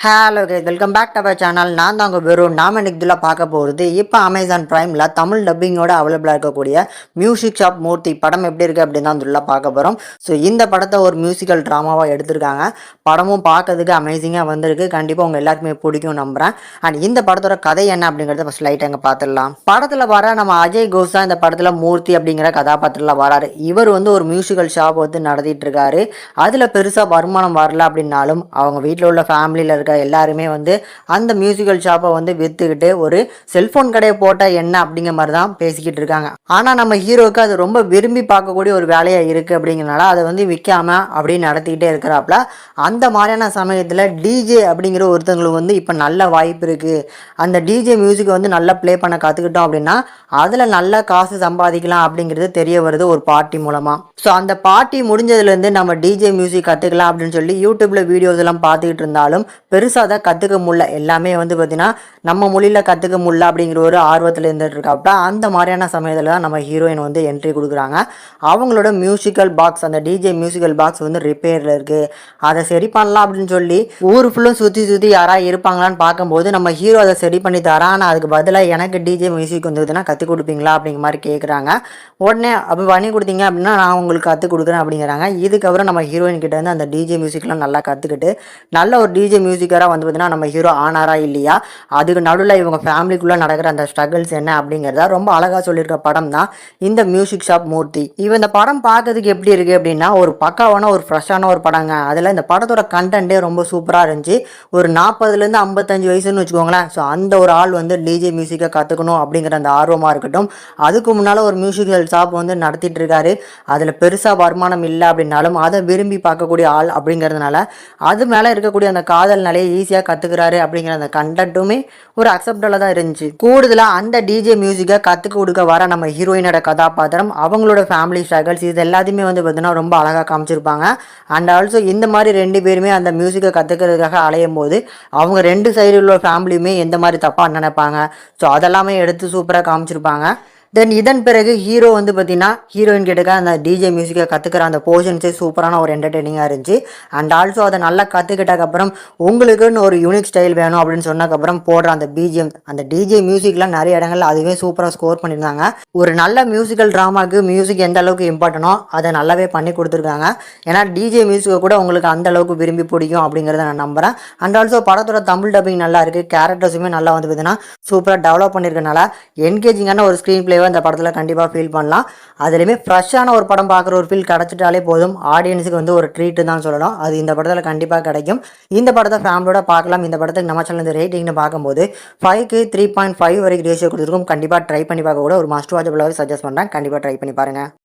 Hello K welcome back to our channel நான் தாங்க வெறும் நாம இன்னைக்கு இதில் பார்க்க போகிறது இப்போ அமேசான் ப்ரைமில் தமிழ் டப்பிங்கோட அவைலபிளாக இருக்கக்கூடிய மியூசிக் ஷாப் மூர்த்தி படம் எப்படி இருக்குது அப்படின்னு தான் இதில் பார்க்க போகிறோம் ஸோ இந்த படத்தை ஒரு மியூசிக்கல் ட்ராமாவாக எடுத்திருக்காங்க. படமும் பார்க்கறதுக்கு அமேசிங்காக வந்திருக்கு. கண்டிப்பாக உங்கள் எல்லாருக்குமே பிடிக்கும் நம்புகிறேன் அண்ட் இந்த படத்தோட கதை என்ன அப்படிங்கிறத ஃபஸ்ட் லைட் அங்கே பார்த்துடலாம். படத்தில் வர நம்ம அஜய் கோஸ் தான் இந்த படத்தில் மூர்த்தி அப்படிங்கிற கதாபாத்திரத்தில் வராரு. இவர் வந்து ஒரு மியூசிக்கல் ஷாப் வந்து நடத்திட்டு இருக்காரு. அதில் பெருசாக வருமானம் வரல அப்படின்னாலும் அவங்க வீட்டில் உள்ள ஃபேமிலியில் இருக்க எல்லாருமே வந்து அந்த மியூசிக்கல் ஷாப்பை வந்து விற்றுக்கிட்டு ஒரு செல்ஃபோன் கடையை போட்டால் என்ன அப்படிங்கிற மாதிரி தான் பேசிக்கிட்டு இருக்காங்க. ஆனால் நம்ம ஹீரோவுக்கு அது ரொம்ப விரும்பி பார்க்கக்கூடிய ஒரு வேலையாக இருக்குது அப்படிங்கிறனால அதை வந்து விற்காமல் அப்படியே நடத்திக்கிட்டே இருக்கிறாப்புல அந்த மாதிரியான சமயத்தில் டிஜே அப்படிங்கிற ஒருத்தவங்களுக்கு வந்து இப்போ நல்ல வாய்ப்பு இருக்குது அந்த டிஜே மியூசிக்கை வந்து நல்லா ப்ளே பண்ண கற்றுக்கிட்டோம் அப்படின்னா அதில் நல்ல காசு சம்பாதிக்கலாம் அப்படிங்கிறது தெரிய வருது ஒரு பார்ட்டி மூலமாக ஸோ அந்த பார்ட்டி முடிஞ்சதுலேருந்து நம்ம டிஜே மியூசிக் கற்றுக்கலாம் அப்படின்னு சொல்லி யூடியூப்பில் வீடியோஸ் எல்லாம் பார்த்துக்கிட்டு இருந்தாலும் பெருசாக தான் கற்றுக்க முடியல. எல்லாமே வந்து பார்த்திங்கன்னா நம்ம மொழியில் கற்றுக்க முடியல அப்படிங்கிற ஒரு ஆர்வத்தில் இருந்துட்டு இருக்காப்ப அந்த மாதிரியான சமயத்தில் தான் நம்ம ஹீரோயின் வந்து என்ட்ரி கொடுக்குறாங்க. அவங்களோட மியூசிக்கல் பாக்ஸ் அந்த டிஜே மியூசிக்கல் பாக்ஸ் வந்து ரிப்பேரில் இருக்குது அதை சரி பண்ணலாம் அப்படின்னு சொல்லி ஊர் ஃபுல்லும் சுற்றி சுற்றி யாராவது இருப்பாங்களான்னு பார்க்கும்போது நம்ம ஹீரோ அதை சரி பண்ணி தரான். ஆனால் அதுக்கு பதிலாக எனக்கு டிஜே மியூசிக் வந்ததுன்னா கற்றுக் கொடுப்பீங்களா அப்படிங்கிற மாதிரி கேட்குறாங்க உடனே அப்படி பண்ணி கொடுத்தீங்க அப்படின்னா நான் உங்களுக்கு கற்றுக் கொடுக்குறேன் அப்படிங்கிறாங்க. இதுக்கப்புறம் நம்ம ஹீரோயின் கிட்ட வந்து அந்த டிஜே மியூசிக்லாம் நல்லா கற்றுக்கிட்டு நல்ல ஒரு டிஜே மியூசிக் மியூசிக்கராக வந்து பார்த்தீங்கன்னா நம்ம ஹீரோ ஆனாரா இல்லையா? அதுக்கு நடுவில் இவங்க ஃபேமிலிக்குள்ளே நடக்கிற அந்த ஸ்ட்ரகிள்ஸ் என்ன அப்படிங்கிறத ரொம்ப அழகாக சொல்லியிருக்க படம் தான் இந்த மியூசிக் ஷாப் மூர்த்தி. இவன் இந்த படம் பார்க்கறதுக்கு எப்படி இருக்குது அப்படின்னா ஒரு பக்காவான ஒரு ஃப்ரெஷ்ஷான ஒரு படங்க. அதில் இந்த படத்தோட கண்டென்ட்டே ரொம்ப சூப்பராக இருந்துச்சு. ஒரு நாற்பதுலேருந்து ஐம்பத்தஞ்சு வயசுன்னு வச்சுக்கோங்களேன். ஸோ அந்த ஒரு ஆள் வந்து டிஜே மியூசிக்கை கற்றுக்கணும் அப்படிங்கிற அந்த ஆர்வமாக இருக்கட்டும். அதுக்கு முன்னால் ஒரு மியூசிக்கல் ஷாப் வந்து நடத்திட்டு இருக்காரு. அதில் பெருசாக வருமானம் இல்லை அப்படின்னாலும் அதை விரும்பி பார்க்கக்கூடிய ஆள் அப்படிங்கிறதுனால அது மேலே இருக்கக்கூடிய அந்த காதல் காதல்னாலே ஈஸியாக கற்றுக்கிறாரு அப்படிங்கிற அந்த கண்டென்ட்டுமே ஒரு அக்செப்டபிளாக தான் இருந்துச்சு. கூடுதலாக அந்த டிஜே மியூசிக்கை கற்றுக் கொடுக்க வர நம்ம ஹீரோயினோட கதாபாத்திரம் அவங்களோட ஃபேமிலி ஸ்ட்ரகல்ஸ் இது எல்லாத்தையுமே வந்து பார்த்தீங்கன்னா ரொம்ப அழகாக காமிச்சிருப்பாங்க. அண்ட் ஆல்சோ இந்த மாதிரி ரெண்டு பேருமே அந்த மியூசிக்கை கற்றுக்கிறதுக்காக அலையும் போது அவங்க ரெண்டு சைடு உள்ள ஃபேமிலியுமே எந்த மாதிரி தப்பாக நினைப்பாங்க? ஸோ அதெல்லாமே எடுத்து சூப்பராக காமிச்சிருப்பாங்க. தென் இதன் பிறகு ஹீரோ வந்து பார்த்தீங்கன்னா ஹீரோயின் கிட்டக்க அந்த டிஜே மியூசிக்கை கற்றுக்கிற அந்த போர்ஷன்ஸே சூப்பரான ஒரு என்டர்டெய்னிங்காக இருந்துச்சு. அண்ட் ஆல்சோ அதை நல்லா கற்றுக்கிட்டக்கப்புறம் உங்களுக்குன்னு ஒரு யூனிக் ஸ்டைல் வேணும் அப்படின்னு சொன்னதுக்கப்புறம் போடுற அந்த பிஜிஎம் அந்த டிஜே மியூசிக்லாம் நிறைய இடங்கள்ல அதுவே சூப்பராக ஸ்கோர் பண்ணியிருந்தாங்க. ஒரு நல்ல மியூசிக்கல் ட்ராமாவுக்கு மியூசிக் எந்த அளவுக்கு இம்பார்ட்டனோ அதை நல்லாவே பண்ணி கொடுத்துருக்காங்க. ஏன்னா டிஜே மியூசிக்கை கூட உங்களுக்கு அந்த அளவுக்கு விரும்பி பிடிக்கும் அப்படிங்கிறத நான் நம்புகிறேன் அண்ட் ஆல்சோ படத்தோட தமிழ் டப்பிங் நல்லா இருக்குது கேரக்டர்ஸுமே நல்லா வந்து பார்த்தீங்கன்னா சூப்பராக டெவலப் பண்ணியிருக்கனால என்கேஜிங்கான ஒரு ஸ்க்ரீன் ஃபீலையோ இந்த படத்தில் கண்டிப்பாக ஃபீல் பண்ணலாம். அதுலேயுமே ஃப்ரெஷ்ஷான ஒரு படம் பார்க்குற ஒரு ஃபீல் கிடச்சிட்டாலே போதும். ஆடியன்ஸுக்கு வந்து ஒரு ட்ரீட்டு தான் சொல்லலாம் அது இந்த படத்தில் கண்டிப்பாக கிடைக்கும். இந்த படத்தை ஃபேமிலியோட பார்க்கலாம். இந்த படத்துக்கு நம்ம சேனல் இந்த ரேட்டிங்னு பார்க்கும்போது ஃபைவ்க்கு த்ரீ பாயிண்ட் ஃபைவ் வரைக்கும் ரேஷியோ கொடுத்துருக்கும். கண்டிப்பாக ட்ரை பண்ணி பார்க்க கூட ஒரு மஸ்ட் வாட்சபிளாகவே சஜஸ்ட் பண்ணுறேன் கண்டிப்பாக ட்ரை பண்ணி பாருங்கள்